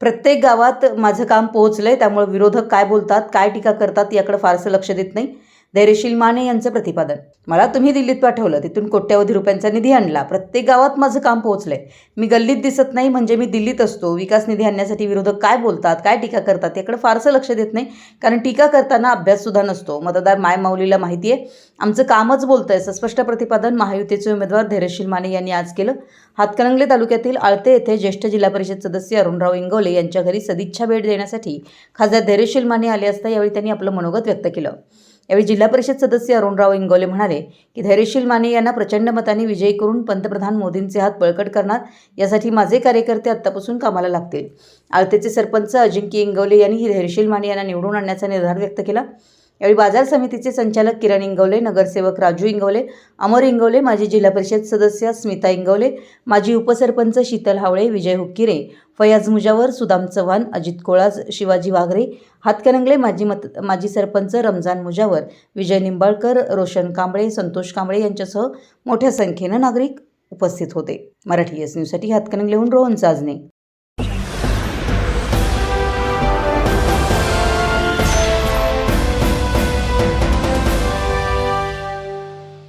प्रत्येक गावात माझं काम पोहोचलं आहे त्यामुळे विरोधक काय बोलतात काय टीका करतात याकडे फारसं लक्ष देत नाही. धैर्यशील माने यांचं प्रतिपादन. मला तुम्ही दिल्लीत पाठवलं तिथून कोट्यवधी रुपयांचा निधी आणला. प्रत्येक गावात माझं काम पोहोचलंय. मी गल्लीत दिसत नाही म्हणजे मी दिल्लीत असतो. विकास निधी आणण्यासाठी विरोधक काय बोलतात काय टीका करतात याकडे फारसं लक्ष देत नाही. कारण टीका करताना अभ्याससुद्धा नसतो. मतदार माय माऊलीला माहिती आहे आमचं कामच बोलतं आहे स्पष्ट प्रतिपादन महायुतीचे उमेदवार धैर्यशील माने यांनी आज केलं. हातकणंगले तालुक्यातील आळते येथे ज्येष्ठ जिल्हा परिषद सदस्य अरुणराव इंगवले यांच्या घरी सदिच्छा भेट देण्यासाठी खासदार धैर्यशील माने आले असता यावेळी त्यांनी आपलं मनोगत व्यक्त केलं. यावेळी जिल्हा परिषद सदस्य अरुणराव इंगोले म्हणाले की धैर्यशील माने यांना प्रचंड मताने विजयी करून पंतप्रधान मोदींचे हात बळकट करणार यासाठी माझे कार्यकर्ते आत्तापासून कामाला लागतील. आळतेचे सरपंच अजिंक्य इंगवले यांनीही धैर्यशील माने यांना निवडून आणण्याचा निर्धार व्यक्त केला. यावेळी बाजार समितीचे संचालक किरण इंगवले नगरसेवक राजू इंगवले अमर इंगवले माजी जिल्हा परिषद सदस्य स्मिता इंगवले माजी उपसरपंच शीतल हावळे विजय हुक्किरे फयाज मुजावर सुदाम चव्हाण अजित कोळाज शिवाजी वाघरे हातकरंगले माजी मत माजी सरपंच रमजान मुजावर विजय निंबाळकर रोशन कांबळे संतोष कांबळे यांच्यासह मोठ्या संख्येनं नागरिक उपस्थित होते. मराठी एस न्यूजसाठी हातकणंगलेहून रोहन चाजणे.